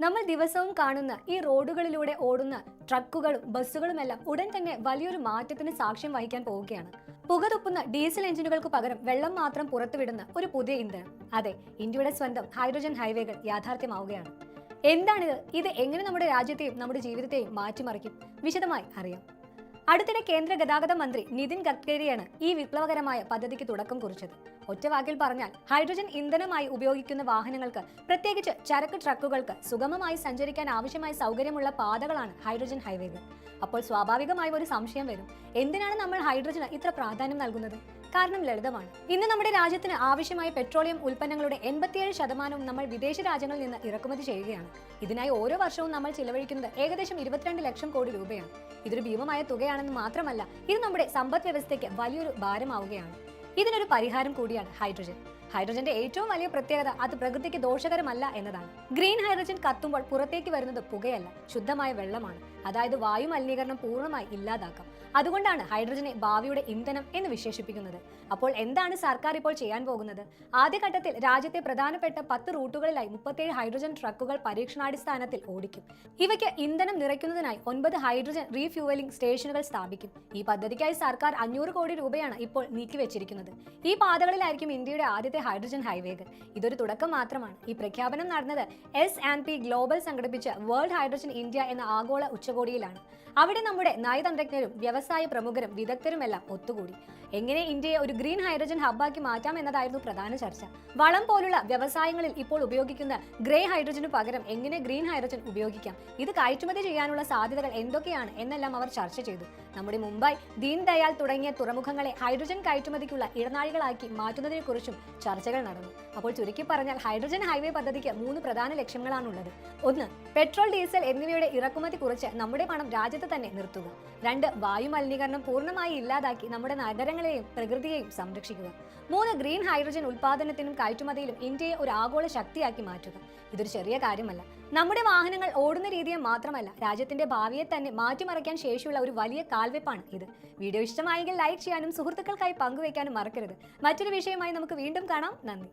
നമ്മൾ ദിവസവും കാണുന്ന ഈ റോഡുകളിലൂടെ ഓടുന്ന ട്രക്കുകളും ബസ്സുകളുമെല്ലാം ഉടൻ തന്നെ വലിയൊരു മാറ്റത്തിന് സാക്ഷ്യം വഹിക്കാൻ പോവുകയാണ്. പുകതുപ്പുന്ന ഡീസൽ എഞ്ചിനുകൾക്ക് പകരം വെള്ളം മാത്രം പുറത്തുവിടുന്ന ഒരു പുതിയ ഇന്ധനം. അതെ ഇന്ത്യയുടെ സ്വന്തം ഹൈഡ്രജൻ ഹൈവേകൾ യാഥാർത്ഥ്യമാവുകയാണ്. എന്താണിത്? ഇത് എങ്ങനെ നമ്മുടെ രാജ്യത്തെയും നമ്മുടെ ജീവിതത്തെയും മാറ്റിമറിക്കും? വിശദമായി അറിയാം. അടുത്തിടെ കേന്ദ്ര ഗതാഗത മന്ത്രി നിതിൻ ഗഡ്കരിയാണ് ഈ വിപ്ലവകരമായ പദ്ധതിക്ക് തുടക്കം കുറിച്ചത്. ഒറ്റവാക്കിൽ പറഞ്ഞാൽ ഹൈഡ്രജൻ ഇന്ധനമായി ഉപയോഗിക്കുന്ന വാഹനങ്ങൾക്ക് പ്രത്യേകിച്ച് ചരക്ക് ട്രക്കുകൾക്ക് സുഗമമായി സഞ്ചരിക്കാൻ ആവശ്യമായ സൗകര്യമുള്ള പാതകളാണ് ഹൈഡ്രജൻ ഹൈവേകൾ. അപ്പോൾ സ്വാഭാവികമായും ഒരു സംശയം വരും. എന്തിനാണ് നമ്മൾ ഹൈഡ്രജന് ഇത്ര പ്രാധാന്യം നൽകുന്നത്? കാരണം ലളിതമാണ്. ഇന്ന് നമ്മുടെ രാജ്യത്തിന് ആവശ്യമായ പെട്രോളിയം ഉൽപ്പന്നങ്ങളുടെ എൺപത്തിയേഴ് ശതമാനവും നമ്മൾ വിദേശ രാജ്യങ്ങളിൽ നിന്ന് ഇറക്കുമതി ചെയ്യുകയാണ്. ഇതിനായി ഓരോ വർഷവും നമ്മൾ ചിലവഴിക്കുന്നത് ഏകദേശം ഇരുപത്തിരണ്ട് ലക്ഷം കോടി രൂപയാണ്. ഇതൊരു ഭീമമായ തുകയാണെന്ന് മാത്രമല്ല ഇത് നമ്മുടെ സമ്പദ് വ്യവസ്ഥയ്ക്ക് വലിയൊരു ഭാരമാവുകയാണ്. ഇതിനൊരു പരിഹാരം കൂടിയാണ് ഹൈഡ്രജൻ. ഹൈഡ്രജന്റെ ഏറ്റവും വലിയ പ്രത്യേകത അത് പ്രകൃതിക്ക് ദോഷകരമല്ല എന്നതാണ്. ഗ്രീൻ ഹൈഡ്രജൻ കത്തുമ്പോൾ പുറത്തേക്ക് വരുന്നത് പുകയല്ല ശുദ്ധമായ വെള്ളമാണ്. അതായത് വായു മലിനീകരണം പൂർണമായി ഇല്ലാതാക്കാം. അതുകൊണ്ടാണ് ഹൈഡ്രജനെ ഭാവിയുടെ ഇന്ധനം എന്ന് വിശേഷിപ്പിക്കുന്നത്. അപ്പോൾ എന്താണ് സർക്കാർ ഇപ്പോൾ ചെയ്യാൻ പോകുന്നത്? ആദ്യഘട്ടത്തിൽ രാജ്യത്തെ പ്രധാനപ്പെട്ട പത്ത് റൂട്ടുകളിലായി മുപ്പത്തേഴ് ഹൈഡ്രജൻ ട്രക്കുകൾ പരീക്ഷണാടിസ്ഥാനത്തിൽ ഓടിക്കും. ഇവയ്ക്ക് ഇന്ധനം നിറയ്ക്കുന്നതിനായി ഒൻപത് ഹൈഡ്രജൻ റീഫ്യൂവലിംഗ് സ്റ്റേഷനുകൾ സ്ഥാപിക്കും. ഈ പദ്ധതിക്കായി സർക്കാർ അഞ്ഞൂറ് കോടി രൂപയാണ് ഇപ്പോൾ നീക്കിവെച്ചിരിക്കുന്നത്. ഈ പാതകളിലായിരിക്കും ഇന്ത്യയുടെ ആദ്യത്തെ ഹൈഡ്രജൻ ഹൈവേകൾ ഇതൊരു തുടക്കം മാത്രമാണ്. ഈ പ്രഖ്യാപനം നടന്നത് എസ് ആൻഡ് പി ഗ്ലോബൽ സംഘടിപ്പിച്ച വേൾഡ് ഹൈഡ്രജൻ ഇന്ത്യ എന്ന ആഗോള ഉച്ചകോടിയിലാണ്. അവിടെ നമ്മുടെ നയതന്ത്രജ്ഞരും വ്യവസായ പ്രമുഖരും വിദഗ്ധരുമെല്ലാം ഒത്തുകൂടി. എങ്ങനെ ഇന്ത്യയെ ഒരു ഗ്രീൻ ഹൈഡ്രജൻ ഹബ്ബാക്കി മാറ്റാം എന്നതായിരുന്നു പ്രധാന ചർച്ച. വളം പോലുള്ള വ്യവസായങ്ങളിൽ ഇപ്പോൾ ഉപയോഗിക്കുന്ന ഗ്രേ ഹൈഡ്രജന് പകരം എങ്ങനെ ഗ്രീൻ ഹൈഡ്രജൻ ഉപയോഗിക്കാം? ഇത് കയറ്റുമതി ചെയ്യാനുള്ള സാധ്യതകൾ എന്തൊക്കെയാണ് എന്നെല്ലാം അവർ ചർച്ച ചെയ്തു. നമ്മുടെ മുംബൈ ദീൻ ദയാൽ തുടങ്ങിയ തുറമുഖങ്ങളെ ഹൈഡ്രജൻ കയറ്റുമതിക്കുള്ള ഇടനാഴികളാക്കി മാറ്റുന്നതിനെക്കുറിച്ചും ചർച്ചകൾ നടന്നു. അപ്പോൾ ചുരുക്കി പറഞ്ഞാൽ ഹൈഡ്രജൻ ഹൈവേ പദ്ധതിക്ക് മൂന്ന് പ്രധാന ലക്ഷ്യങ്ങളാണുള്ളത്. ഒന്ന് പെട്രോൾ ഡീസൽ എന്നിവയുടെ ഇറക്കുമതി കുറച്ച് നമ്മുടെ പണം രാജ്യത്ത് തന്നെ നിർത്തുക. രണ്ട് വായു മലിനീകരണം പൂർണമായി ഇല്ലാതാക്കി നമ്മുടെ നഗരങ്ങളെയും പ്രകൃതിയെയും സംരക്ഷിക്കുക. മൂന്ന് ഗ്രീൻ ഹൈഡ്രജൻ ഉൽപ്പാദനത്തിനും കയറ്റുമതിയിലും ഇന്ത്യയെ ഒരു ആഗോള ശക്തിയാക്കി മാറ്റുക. ഇതൊരു ചെറിയ കാര്യമല്ല. നമ്മുടെ വാഹനങ്ങൾ ഓടുന്ന രീതിയെ മാത്രമല്ല രാജ്യത്തിന്റെ ഭാവിയെ തന്നെ മാറ്റിമറിക്കാൻ ശേഷിയുള്ള ഒരു വലിയ കാൽവെപ്പാണ് ഇത്. വീഡിയോ ഇഷ്ടമായെങ്കിൽ ലൈക്ക് ചെയ്യാനും സുഹൃത്തുക്കൾക്കായി പങ്കുവയ്ക്കാനും മറക്കരുത്. മറ്റൊരു വിഷയമായി നമുക്ക് വീണ്ടും കാണാം. നന്ദി.